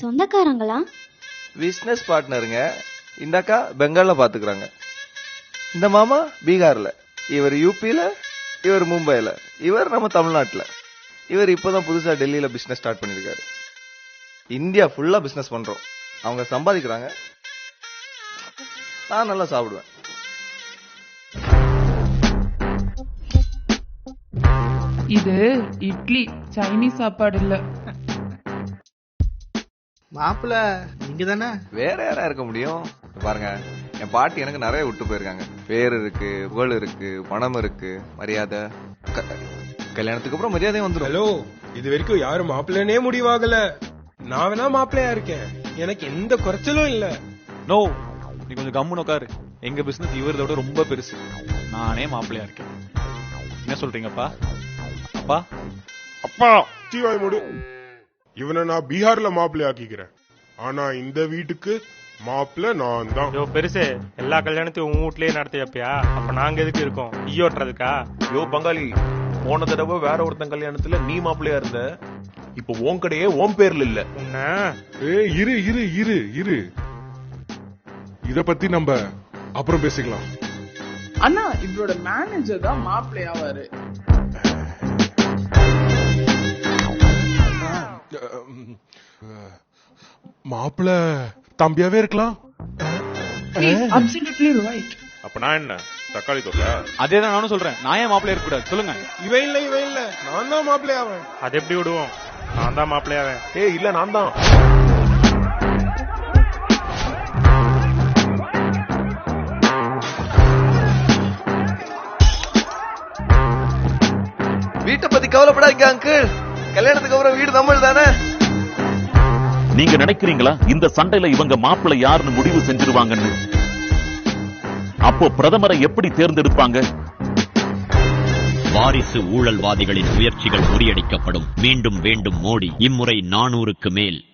சொந்தக்காரங்களா? Business பார்ட்னருங்க இந்த அக்கா பெங்கால்ல பாத்துக்கிறாங்க. இந்த மாமா பீகார்ல. இவர் யூபில இவர் மும்பைல. இவர் நம்ம தமிழ்நாட்டுல. இவர் இப்பதான் புதுசா டெல்லியில பிசினஸ் ஸ்டார்ட் பண்ணிருக்காரு. இந்தியா ஃபுல்லா பிசினஸ் பண்றோம். அவங்க சம்பாதிக்கிறாங்க. நான் நல்லா சாப்பிடுவேன். இது இட்லி சைனீஸ் சாப்பாடு இல்ல. மாப்பிள்ள நீங்க தானே வேற யாரா இருக்க முடியும்? பாருங்க என் பாட்டி எனக்கு நிறைய விட்டு போயிருக்காங்க. பேர் இருக்கு புகழ் இருக்கு பணம் இருக்கு மரியாதை. கல்யாணத்துக்கு அப்புறம் மரியாதையும் வந்துடும் ஹலோ இது வரைக்கும் யாரும் மாப்பிள்ளனே முடிவாகல நான் வேணா மாப்பிள்ளையா இருக்கேன். எனக்கு எந்த குறைச்சலும் இல்ல. நோ நீ கொஞ்சம் கம்முன்னு உட்காரு எங்க பிசினஸ் இவரத விட ரொம்ப பெருசு. நானே மாப்பிள்ளையா இருக்கேன். என்ன சொல்றீங்கப்பா? அப்பா? அப்பா தீவாய் மூடு இவனை நான் பீகார்ல மாப்பிள்ளை ஆக்கிக்கிறேன். ஆனா இந்த வீட்டுக்கு மாப்பிள்ளை நான் தான் யோ பெருசு எல்லா கல்யாணத்தையும் உன் வீட்லயே நடத்தியப்பியா அப்ப நாங்க எதுக்கு இருக்கோம்? ஈ ஓட்டுறதுக்கா? யோ பங்காளி போன தடவை வேற ஒருத்தன் கல்யாணத்துல நீ மாப்பிள்ளையா இருந்த. இப்போ உன் கடையே உன் பேர்ல இல்ல. ஏய் இரு இரு இரு இரு. இத பத்தி நம்ம அப்புறம் பேசிக்கலாம். அண்ணா இவரோட மேனேஜர் தான் மாப்பிள்ளை மாப்பிள்ளை தம்பியாவே இருக்கலாம். அப்சல்யூட்லி ரைட் அப்ப நான் என்ன? தக்காளி தொக்கா அதே தான் நானும் சொல்றேன். நான் ஏன் மாப்பிள்ளையா இருக்க கூடாது? சொல்லுங்க. இவன் இல்ல இவன் இல்ல. நான் தான் மாப்பிள்ளை ஆவேன் அது எப்படி விடுவோம்? நான் தான் மாப்பிள்ளையாவேன் ஏய் இல்ல நான் தான். வீட்டை பத்தி கவலைப்படாதீங்க அங்கிள் கல்யாணத்துக்கு அப்புறம் வீடு நம்மள் தானே? நீங்க நினைக்கிறீங்களா? இந்த சண்டையில இவங்க மாப்பிள்ளை யாருன்னு முடிவு செஞ்சிருவாங்கன்னு? அப்போ பிரதமரை எப்படி தேர்ந்தெடுப்பாங்க? வாரிசு ஊழல்வாதிகளின் முயற்சிகள் முறியடிக்கப்படும். மீண்டும் வேண்டும் மோடி இம்முறை நானூறுக்கு மேல்.